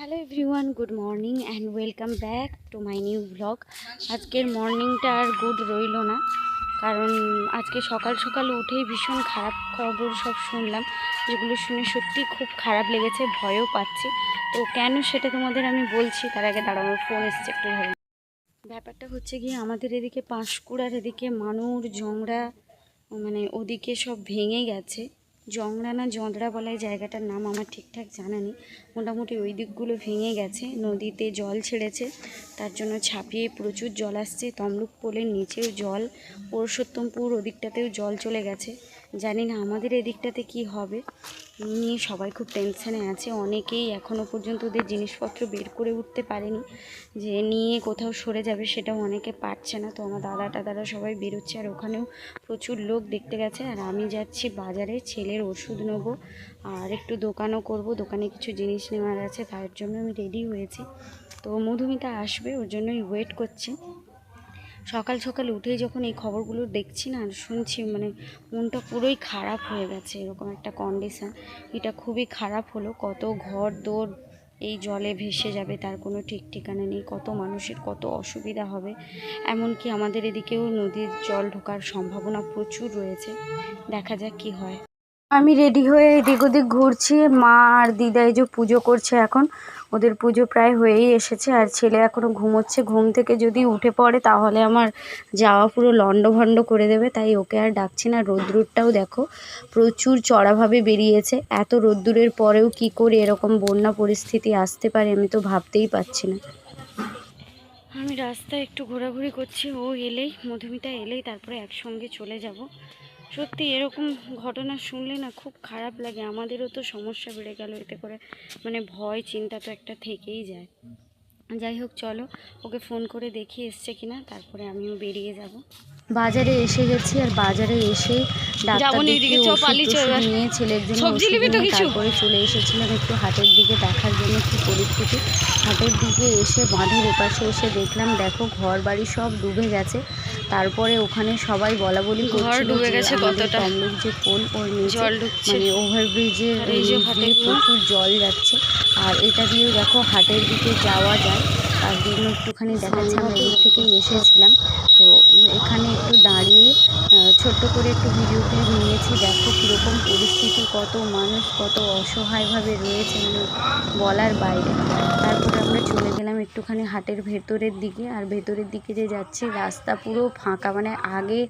Hello everyone good morning and welcome back to my new blog আজকের মর্নিংটা আর good রইল না, কারণ আজকে সকাল সকাল উঠেই ভীষণ খারাপ খবর সব শুনলাম, যেগুলো শুনে সত্যি খুব খারাপ লেগেছে, ভয়ও পাচ্ছি। তো কেন সেটা তোমাদের আমি বলছি, তার আগে আমার ফোন এসছে একটু ধরে। ব্যাপারটা হচ্ছে গিয়ে আমাদের এদিকে পাঁশকুড়ার এদিকে মানুর জংড়া মানে ওদিকে সব ভেঙে গেছে। জংড়া না জঁদরা বলা এই জায়গাটার নাম আমার ঠিকঠাক জানা নেই। মোটামুটি ওই দিকগুলো ভেঙে গেছে, নদীতে জল ছেড়েছে, তার জন্য ছাপিয়ে প্রচুর জল আসছে। তমলুক পোলের নিচেও জল পুরুষোত্তমপুর ওদিকটাতেও জল চলে গেছে। জানি না আমাদের এদিকটাতে কি হবে। নিয়ে সবাই খুব টেনশানে আছে। অনেকেই এখনও পর্যন্ত ওদের জিনিসপত্র বের করে উঠতে পারেনি। যে নিয়ে কোথাও সরে যাবে সেটাও অনেকে পারছে না। তো আমার দাদা টাদারা সবাই বেরোচ্ছে আর ওখানেও প্রচুর লোক দেখতে গেছে। আর আমি যাচ্ছি বাজারে ছেলের ওষুধ নেব আর একটু দোকানও করব। দোকানে কিছু জিনিস নেওয়ার আছে, তার জন্য আমি রেডি হয়েছি। তো মধুমিতা আসবে, ওর জন্যই ওয়েট করছি। সকাল সকাল উঠেই যখন এই খবরগুলো দেখছি না শুনছি মানে মনটা পুরোই খারাপ হয়ে গেছে, এরকম একটা কন্ডিশান এটা খুবই খারাপ হলো, কত ঘর দৌড় এই জলে ভেসে যাবে, তার কোনো ঠিক ঠিকানা নেই, কত মানুষের কত অসুবিধা হবে। এমনকি আমাদের এদিকেও নদীর জল ঢোকার সম্ভাবনা প্রচুর রয়েছে। দেখা যাক কি হয়। আমি রেডি হয়ে এদিক ওদিক ঘুরছি। মা আর দিদা এই যে পুজো করছে এখন, ওদের পুজো প্রায় হয়েই এসেছে। আর ছেলে এখনও ঘুমোচ্ছে, ঘুম থেকে যদি উঠে পড়ে তাহলে আমার যাওয়া পুরো লণ্ডভণ্ড করে দেবে, তাই ওকে আর ডাকছি না। রোদ্দুরটাও দেখো, প্রচুর চড়াভাবে বেরিয়েছে। এত রোদ্দুরের পরেও কি করে এরকম বন্যা পরিস্থিতি আসতে পারে আমি তো ভাবতেই পারছি না। আমি রাস্তায় একটু ঘোরাঘুরি করছি, ও এলেই, মধুমিতা এলেই, তারপরে একসঙ্গে চলে যাব। সত্যি এরকম ঘটনা শুনলে না খুব খারাপ লাগে। আমাদেরও তো সমস্যা বেড়ে গেল, এতে করে মানে ভয়, চিন্তা তো একটা থেকেই যায়। যাই হোক, চলো, ওকে ফোন করে দেখি এসছে কিনা, তারপরে আমিও বেরিয়ে যাব। বাজারে এসে গেছি আর বাজারে এসে ডাক্তার। নিয়ে ছেলের জন্য? তারপরে চলে এসেছিলাম একটু হাটের দিকে দেখার জন্য কি পরিস্থিতি হাটের দিকে এসে বাঁধের এপাশে এসে দেখলাম দেখো ঘর বাড়ি সব ডুবে গেছে তারপরে ওখানে সবাই বলা বলি ঘর ডুবে গেছে আমাদের কতটা। তমলুক যে পোল ওর নিচে মানে ওভারব্রিজের হাটের। প্রচুর জল যাচ্ছে আর এটা দিয়েও দেখো হাটের দিকে যাওয়া যায় তার জন্য একটুখানি দেখাচ্ছি আমরা থেকেই এসেছিলাম এখানে একটু দাঁড়িয়ে ছোট্ট করে একটু ভিডিও ক্লিপ নিয়েছি। দেখো কীরকম পরিস্থিতি, কত মানুষ কত অসহায়ভাবে রয়েছে মানে বলার বাইরে। তারপরে আমরা চলে গেলাম একটুখানি হাটের ভেতরের দিকে। আর ভেতরের দিকে যে যাচ্ছে, রাস্তা পুরো ফাঁকা। মানে আগে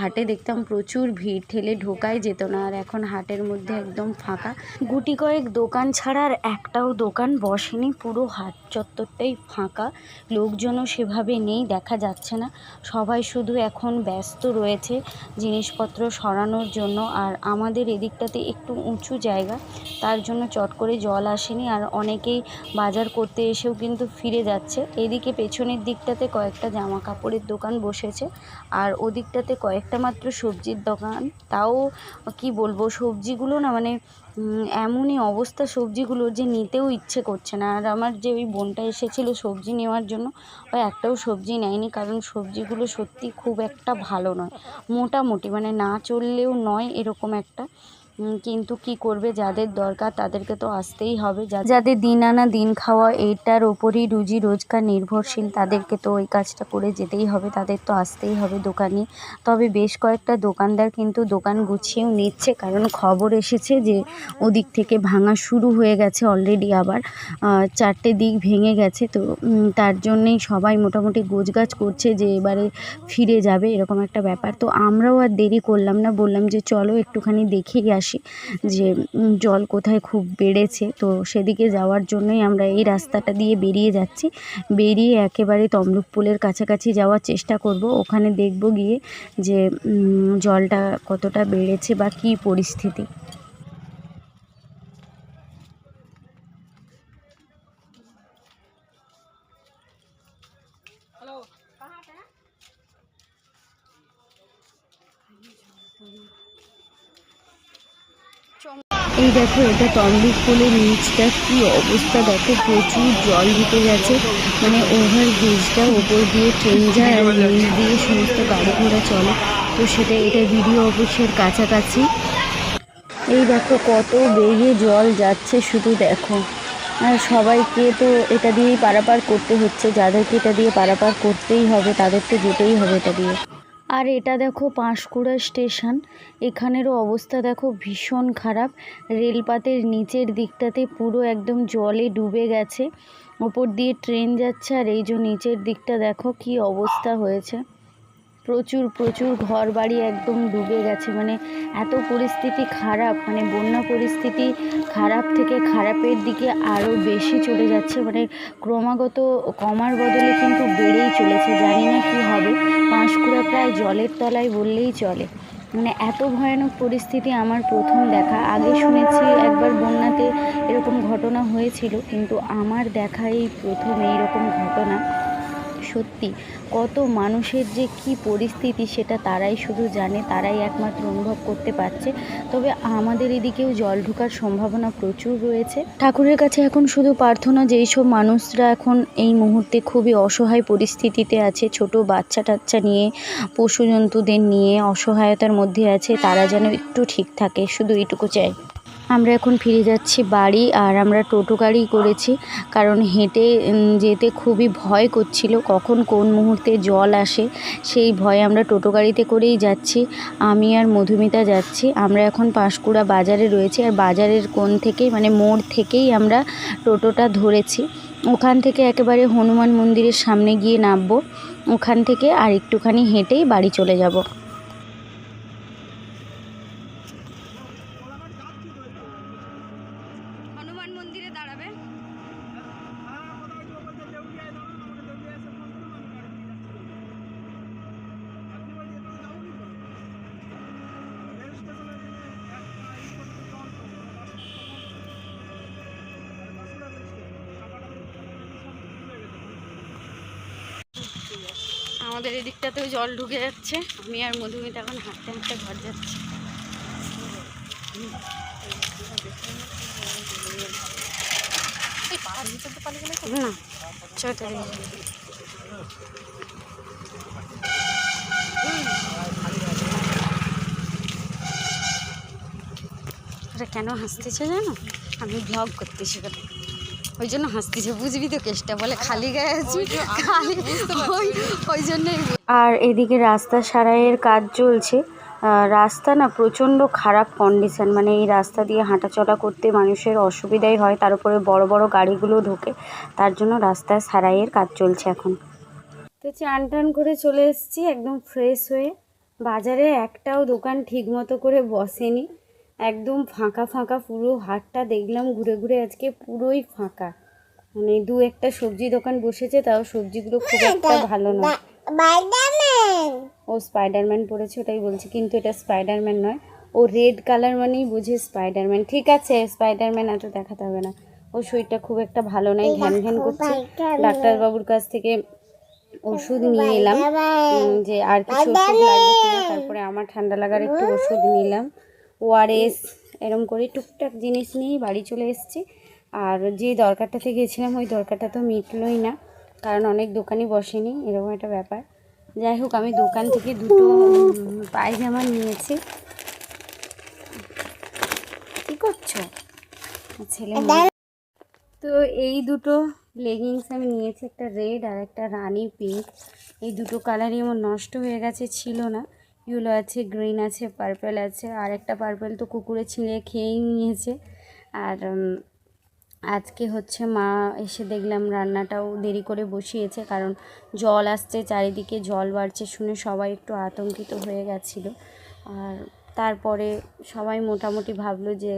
হাটে দেখতাম প্রচুর ভিড়, ঠেলে ঢোকাই যেত না। আর এখন হাটের মধ্যে একদম ফাঁকা। গুটি কয়েক দোকান ছাড়া আর একটাও দোকান বসেনি পুরো হাট। চত্বরটাই ফাঁকা। লোকজনও সেভাবে নেই, দেখা যাচ্ছে না। সবাই শুধু এখন ব্যস্ত রয়েছে জিনিসপত্র সরানোর জন্য। আর আমাদের এদিকটাতে একটু উঁচু জায়গা, তার জন্য চট করে জল আসেনি। আর অনেকেই বাজার করতে এসেও কিন্তু ফিরে যাচ্ছে। এদিকে পেছনের দিকটাতে কয়েকটা জামা কাপড়ের দোকান বসেছে। আর ওদিকটাতে কয়েকটা মাত্র সবজির দোকান। তাও কি বলব, সবজিগুলো না মানে এমনই অবস্থা সবজিগুলো যে নিতেও ইচ্ছে করছে না। আর আমার যে ওই বোনটা এসেছিল সবজি নেওয়ার জন্য, ও একটাও সবজি নেয়নি কারণ সবজিগুলো সত্যি খুব একটা ভালো নয়, মোটামুটি। মানে না চললেও নয় এরকম একটা। কিন্তু কি করবে? যাদের দরকার তাদেরকে তো আসতেই হবে। যাদের দিন আনা দিন খাওয়া, এটার ওপরই রুজি রোজগার নির্ভরশীল, তাদেরকে তো ওই কাজটা করে যেতেই হবে, তাদের তো আসতেই হবে দোকানে। তবে বেশ কয়েকটা দোকানদার কিন্তু দোকান গুছিয়েও নিচ্ছে, কারণ খবর এসেছে যে ওদিক থেকে ভাঙা শুরু হয়ে গেছে অলরেডি আবার। চারটে দিক ভেঙে গেছে, তো তার জন্যেই সবাই মোটামুটি গোছগাছ করছে যে এবারে ফিরে যাবে, এরকম একটা ব্যাপার। তো আমরাও আর দেরি করলাম না, বললাম যে চলো একটুখানি দেখেই আসি। যে জল কোথায় খুব বেড়েছে, তো সেদিকে যাওয়ার জন্যই আমরা এই রাস্তাটা দিয়ে বেরিয়ে যাচ্ছি। বেরিয়ে একেবারে তমলুক পুলের কাছাকাছি যাওয়ার চেষ্টা করব। ওখানে দেখব গিয়ে যে জলটা কতটা বেড়েছে বা কী পরিস্থিতি। এই দেখো, এটা তমলুক পুলের নিচটা কি অবস্থা? দেখো, প্রচুর জল ঢুকে গেছে। মানে ওভার ব্রিজটা ওপর দিয়ে ট্রেন যায় আর নিচ দিয়ে সমস্ত গাড়ি ঘোড়া চলে। তো সেটা, এটা ভিডিও অফিসের কাছাকাছি। এই দেখো, কত বেগে জল যাচ্ছে শুধু দেখো। আর সবাইকে তো এটা দিয়েই পারাপার করতে হচ্ছে। যাদেরকে এটা দিয়ে পারাপার করতেই হবে, তাদের তো যেতেই হবে এটা দিয়ে। আর এটা দেখো পাঁশকুড়া স্টেশন। এখানেরও অবস্থা দেখো ভীষণ খারাপ। রেলপাতের নিচের দিকটাতে পুরো একদম জলে ডুবে গেছে। ওপর দিয়ে ট্রেন যাচ্ছে আর এই যে নিচের দিকটা দেখো কি অবস্থা হয়েছে। প্রচুর প্রচুর ঘর বাড়ি একদম ডুবে গেছে। মানে এত পরিস্থিতি খারাপ মানে বন্যা পরিস্থিতি খারাপ থেকে খারাপের দিকে আরও বেশি চলে যাচ্ছে। মানে ক্রমাগত কমার বদলে কিন্তু বেড়েই চলেছে। জানি না কী হবে। পাঁশকুড়া প্রায় জলের তলায় বললেই চলে। মানে এত ভয়ানক পরিস্থিতি আমার প্রথম দেখা। আগে শুনেছি একবার বন্যাতে এরকম ঘটনা হয়েছিল, কিন্তু আমার দেখা এই প্রথম এইরকম ঘটনা। সত্যি। কত মানুষের যে কি পরিস্থিতি সেটা তারাই শুধু জানে, তারাই একমাত্র অনুভব করতে পারছে। তবে আমাদের এদিকেও জল ঢোকার সম্ভাবনা প্রচুর রয়েছে। ঠাকুরের কাছে এখন শুধু প্রার্থনা, যেই সব মানুষরা এখন এই মুহূর্তে খুবই অসহায় পরিস্থিতিতে আছে, ছোট বাচ্চা টাচ্চা নিয়ে পশু জন্তুদের নিয়ে অসহায়তার মধ্যে আছে, তারা যেন একটু ঠিক থাকে। শুধু এইটুকু চাই। আমরা এখন ফিরে যাচ্ছি বাড়ি আর আমরা টোটো গাড়ি করেছি। কারণ হেঁটে যেতে খুবই ভয় করছিল কখন কোন মুহূর্তে জল আসে। সেই ভয়ে আমরা টোটো গাড়িতে করেই যাচ্ছি। আমি আর মধুমিতা যাচ্ছি। আমরা এখন পাঁশকুড়া বাজারে রয়েছি আর বাজারের কোণ থেকেই মানে মোড় থেকেই আমরা টোটোটা ধরেছি। ওখান থেকে একেবারে হনুমান মন্দিরের সামনে গিয়ে নামবো। ওখান থেকে আর একটুখানি হেঁটেই বাড়ি চলে যাব। হনুমান দাঁড়াবে। আমাদের এদিকটাতেও জল ঢুকে যাচ্ছে। আমি আর মধুমিতা এখন হাঁটতে হাঁটতে ঘর যাচ্ছি। না ওরা কেন হাসতেছে জানো? আমি ব্লগ করতেছি বলে। ওই জন্য হাসতেছে বুঝবি তো কেসটা বলে খালি গায়ে আছি খালি ওই ওই জন্যই আর এদিকে রাস্তা সারাইয়ের কাজ চলছে। রাস্তা না প্রচণ্ড খারাপ কন্ডিশন মানে এই রাস্তা দিয়ে হাঁটাচলা করতে মানুষের অসুবিধাই হয়, তার উপরে বড় বড় গাড়িগুলো ঢোকে, তার জন্য রাস্তায় সারাইয়ের কাজ চলছে এখন। তো চান টান করে চলে এসেছি একদম ফ্রেশ হয়ে। বাজারে একটাও দোকান ঠিক মতো করে বসেনি। একদম ফাঁকা ফাঁকা পুরো হাটটা দেখলাম, ঘুরে ঘুরে আজকে পুরোই ফাঁকা। মানে দু একটা সবজি দোকান বসেছে, তাও সবজিগুলো খুব একটা ভালো নয়। ও স্পাইডারম্যান পড়েছে ওটাই বলছি। কিন্তু এটা স্পাইডারম্যান নয়। ও রেড কালার মানেই বুঝে স্পাইডারম্যান ঠিক আছে স্পাইডারম্যান এত দেখাতে হবে না। ও শরীরটা খুব একটা ভালো নয় ঘ্যান ঘ্যান করছে। ডাক্তারবাবুর কাছ থেকে ওষুধ নিয়ে এলাম। যে আর কিছু ওষুধ লাগবে তারপরে আমার ঠান্ডা লাগার একটু ওষুধ নিলাম। ওআরএস এরম করে টুকটাক জিনিস নিয়েই বাড়ি চলে এসেছি। আর যে দরকারটাতে গেছিলাম ওই দরকারটা তো মিটলোই না। কারণ অনেক দোকানই বসেনি এরকম একটা ব্যাপার। যাই হোক, আমি দোকান থেকে দুটো পায়জামা নিয়েছি। কি করছ? ছেলে। তো এই দুটো লেগিংস আমি নিয়েছি, একটা রেড আর একটা রানি পিঙ্ক এই দুটো কালারই আমার নষ্ট হয়ে গেছে, ছিল না। ইউলো আছে গ্রিন আছে পার্পেল আছে। আর একটা পার্পেল তো কুকুরে ছিঁড়ে খেয়েই নিয়েছে। আর আজকে হচ্ছে মা এসে দেখলাম রান্নাটাও দেরি করে বসিয়েছে, কারণ জল আসছে, চারিদিকে জল বাড়ছে শুনে সবাই একটু আতঙ্কিত হয়ে গেছিল। আর তারপরে সবাই মোটামুটি ভাবলো যে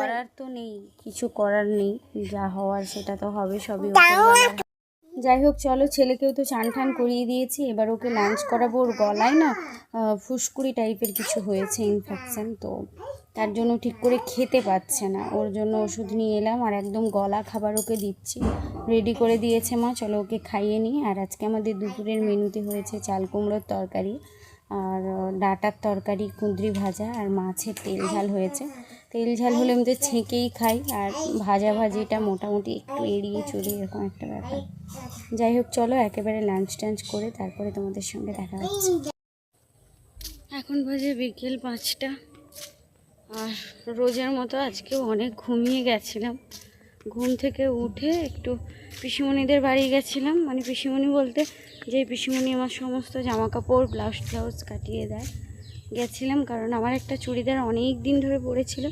করার তো নেই, কিছু করার নেই, যা হওয়ার সেটা তো হবে, সবই যাই হোক, চলো ছেলেকেও তো চান টান করিয়ে দিয়েছি, এবার ওকে লাঞ্চ করাবো, ওর গলায় না ফুসকুড়ি টাইপের কিছু হয়েছে ইনফেকশন তো তার জন্য ঠিক করে খেতে পাচ্ছে না। ওর জন্য ওষুধ নিয়ে এলাম আর একদম গলা খাবার ওকে দিচ্ছি। রেডি করে দিয়েছে মা, চলো ওকে খাইয়ে নিই। আর আজকে আমাদের দুপুরের মেনুতে হয়েছে চাল কুমড়োর তরকারি আর ডাঁটার তরকারি, কুঁদরি ভাজা আর মাছের তেল ঝাল হয়েছে। তেল ঝাল হলে আমি তো ছেঁকেই খাই আর ভাজা ভাজিটা মোটামুটি একটু এড়িয়ে চলি, এরকম একটা ব্যাপার। যাই হোক, চলো একেবারে লাঞ্চ টাঞ্চ করে তারপরে তোমাদের সঙ্গে দেখা হচ্ছে। এখন বাজে বিকেল পাঁচটা। আর রোজের মতো আজকেও অনেক ঘুমিয়ে গেছিলাম। ঘুম থেকে উঠে একটু পিসিমণিদের বাড়ি গেছিলাম। মানে পিসিমণি বলতে যে পিসিমণি আমার সমস্ত জামা কাপড় ব্লাউজ ট্লাউজ কাটিয়ে দেয়। গেছিলাম কারণ আমার একটা চুড়িদার অনেক দিন ধরে পড়েছিল।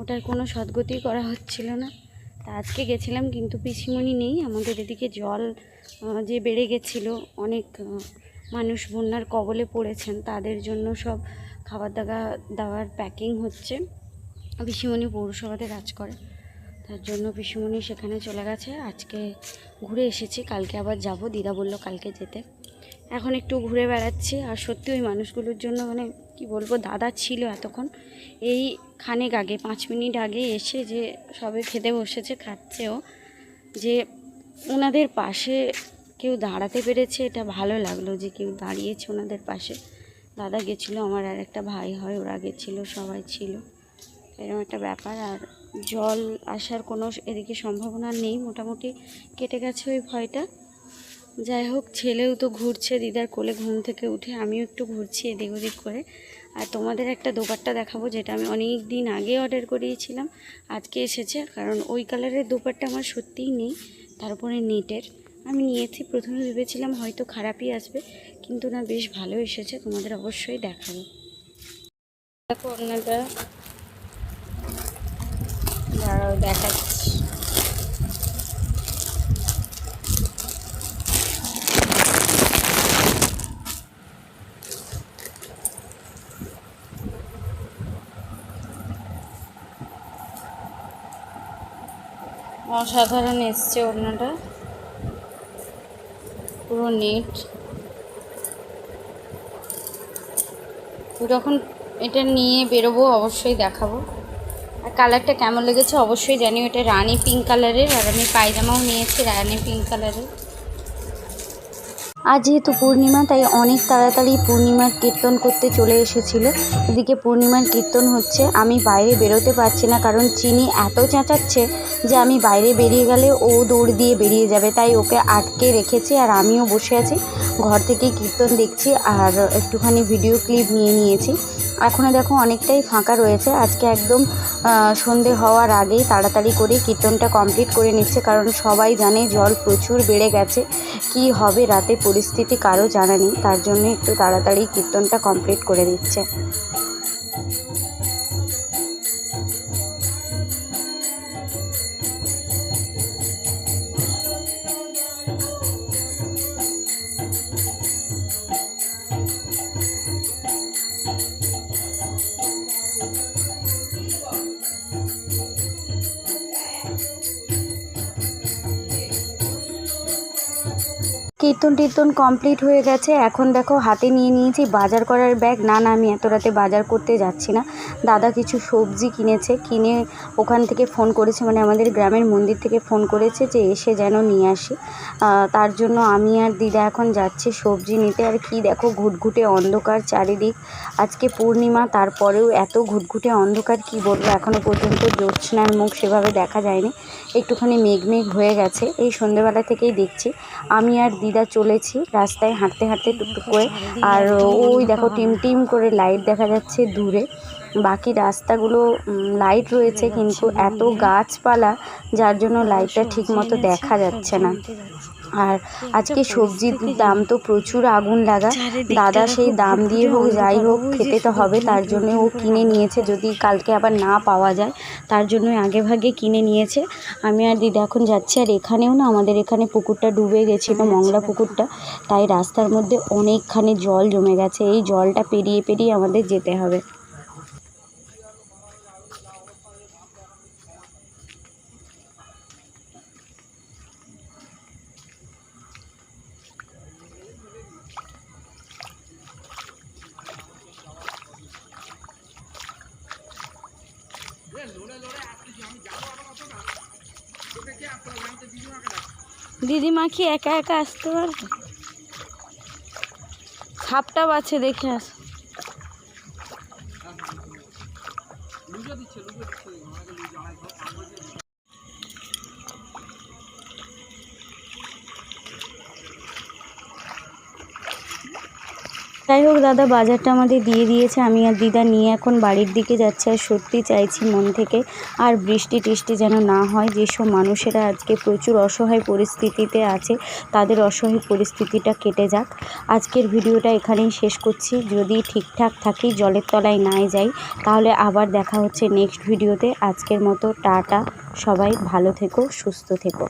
ওটার কোনো সদ্গতি করা হচ্ছিল না। তা আজকে গেছিলাম কিন্তু পিসিমণি নেই। আমাদের এদিকে জল যে বেড়ে গেছিল, অনেক মানুষ বন্যার কবলে পড়েছেন। তাদের জন্য সব খাবার দাবা দাবার প্যাকিং হচ্ছে পিসিমণি পৌরসভাতে কাজ করে। তার জন্য পিসিমণি সেখানে চলে গেছে। আজকে ঘুরে এসেছি। কালকে আবার যাব। দিদা বলল কালকে যেতে। এখন একটু ঘুরে বেড়াচ্ছি। আর সত্যি ওই মানুষগুলোর জন্য মানে কি বলব, দাদা ছিল এতক্ষণ। এই খানেক আগে, পাঁচ মিনিট আগে এসে যে সবে খেতে বসেছে খাচ্ছেও যে ওনাদের পাশে কেউ দাঁড়াতে পেরেছে, এটা ভালো লাগল যে কেউ দাঁড়িয়েছে ওনাদের পাশে। দাদা গেছিল, আমার আর একটা ভাই হয়, ওরা গেছিল, সবাই ছিল। এরকম একটা ব্যাপার, আর জল আসার কোনো এদিকে সম্ভাবনা নেই, মোটামুটি কেটে গেছে ওই ভয়টা। যাই হোক, ছেলেও তো ঘুরছে, দিদার কোলে ঘুম থেকে উঠে, আমিও একটু ঘুরছি এদিক ওদিক করে। আর তোমাদের একটা দোপাট্টা দেখাবো, যেটা আমি অনেক দিন আগে অর্ডার করিয়েছিলাম, আজকে এসেছে, কারণ ওই কালারের দোপাট্টা আমার সত্যিই নেই, তারপরে নেটের আমি নিয়েছি প্রথমে ভেবেছিলাম হয়তো খারাপই আসবে, কিন্তু না, বেশ ভালো এসেছে, তোমাদের অবশ্যই দেখাবো। দেখো অন্যটা দাঁড়াও, দেখাচ্ছি। অসাধারণ এসছে ওড়নাটা। পুরো নেট। যখন এটা নিয়ে বেরোবো, অবশ্যই দেখাবো। আর কালারটা কেমন লেগেছে অবশ্যই জানি এটা রানি পিঙ্ক কালারের আর আমি পায়জামাও নিয়েছি রানি পিঙ্ক কালারের আজ যেহেতু পূর্ণিমা, তাই অনেক তাড়াতাড়ি পূর্ণিমার কীর্তন করতে চলে এসেছিল। এদিকে পূর্ণিমার কীর্তন হচ্ছে, আমি বাইরে বেরোতে পারছি না, কারণ চিনি এত চেঁচাচ্ছে যে আমি বাইরে বেরিয়ে গেলে ও দৌড় দিয়ে বেরিয়ে যাবে। তাই ওকে আটকে রেখেছি আর আমিও বসে আছি। ঘর থেকে কীর্তন দেখছি আর একটুখানি ভিডিও ক্লিপ নিয়ে নিয়েছি। এখনও দেখো অনেকটাই ফাঁকা রয়েছে। আজকে একদম সন্ধে হওয়ার আগেই তাড়াতাড়ি করে কীর্তনটা কমপ্লিট করে নিচ্ছে, কারণ সবাই জানে জল প্রচুর বেড়ে গেছে। কি হবে রাতে পরিস্থিতি কারও জানা নেই, তার জন্য একটু তাড়াতাড়ি কীর্তনটা কমপ্লিট করে দিচ্ছে। কীর্তন টীর্তন কমপ্লিট হয়ে গেছে। এখন দেখো হাতে নিয়ে নিয়েছি, বাজার করার ব্যাগ না না, আমি এত রাতে বাজার করতে যাচ্ছি না। দাদা কিছু সবজি কিনেছে, কিনে ওখান থেকে ফোন করেছে মানে আমাদের গ্রামের মন্দির থেকে ফোন করেছে যে এসে যেন নিয়ে আসি। তার জন্য আমি আর দিদা এখন যাচ্ছি সবজি নিতে। আর কি দেখো, ঘুটঘুটে অন্ধকার চারিদিক। আজকে পূর্ণিমা, তারপরেও এত ঘুটঘুটে অন্ধকার, কি বলব এখনও পর্যন্ত জ্যোৎস্নার মুখ সেভাবে দেখা যায়নি। একটুখানি মেঘ মেঘ হয়ে গেছে, এই সন্ধ্যেবেলা থেকেই দেখছি। আমি আর দিদা চলেছি রাস্তায় হাঁটতে হাঁটতে টুকটুক করে। আর ওই দেখো, টিম টিম করে লাইট দেখা যাচ্ছে দূরে। বাকি রাস্তাগুলো লাইট রয়েছে কিন্তু এত গাছপালা, যার জন্য লাইটটা ঠিক মতো দেখা যাচ্ছে না। আর আজকে সবজির দাম তো প্রচুর আগুন লাগা। দাদা সেই দাম দিয়ে হোক, যাই হোক, খেতে তো হবে, তার জন্য ও কিনে নিয়েছে। যদি কালকে আবার না পাওয়া যায়, তার জন্য আগে ভাগে কিনে নিয়েছে। আমি আর দিদা এখন যাচ্ছি, আর এখানেও না আমাদের এখানে পুকুরটা ডুবে গেছিল, মংলা পুকুরটা। তাই রাস্তার মধ্যে অনেকখানি জল জমে গেছে। এই জলটা পেরিয়ে পেরিয়ে আমাদের যেতে হবে। দিদিমা কি একা একা আসতে পারবে? সাপটা আছে দেখে আস। যাই হোক, দাদা, বাজারটা আমাদের দিয়ে দিয়েছে। আমি আর দিদা নিয়ে এখন বাড়ির দিকে যাচ্ছি আর সত্যি চাইছি মন থেকে আর বৃষ্টি টিষ্টি যেন না হয়। যেসব মানুষেরা আজকে প্রচুর অসহায় পরিস্থিতিতে আছে, তাদের অসহায় পরিস্থিতিটা কেটে যাক। আজকের ভিডিওটা এখানেই শেষ করছি। যদি ঠিকঠাক থাকি, জলের তলায় নাই যাই, তাহলে আবার দেখা হচ্ছে নেক্সট ভিডিওতে। আজকের মতো টাটা। সবাই ভালো থেকো, সুস্থ থেকো।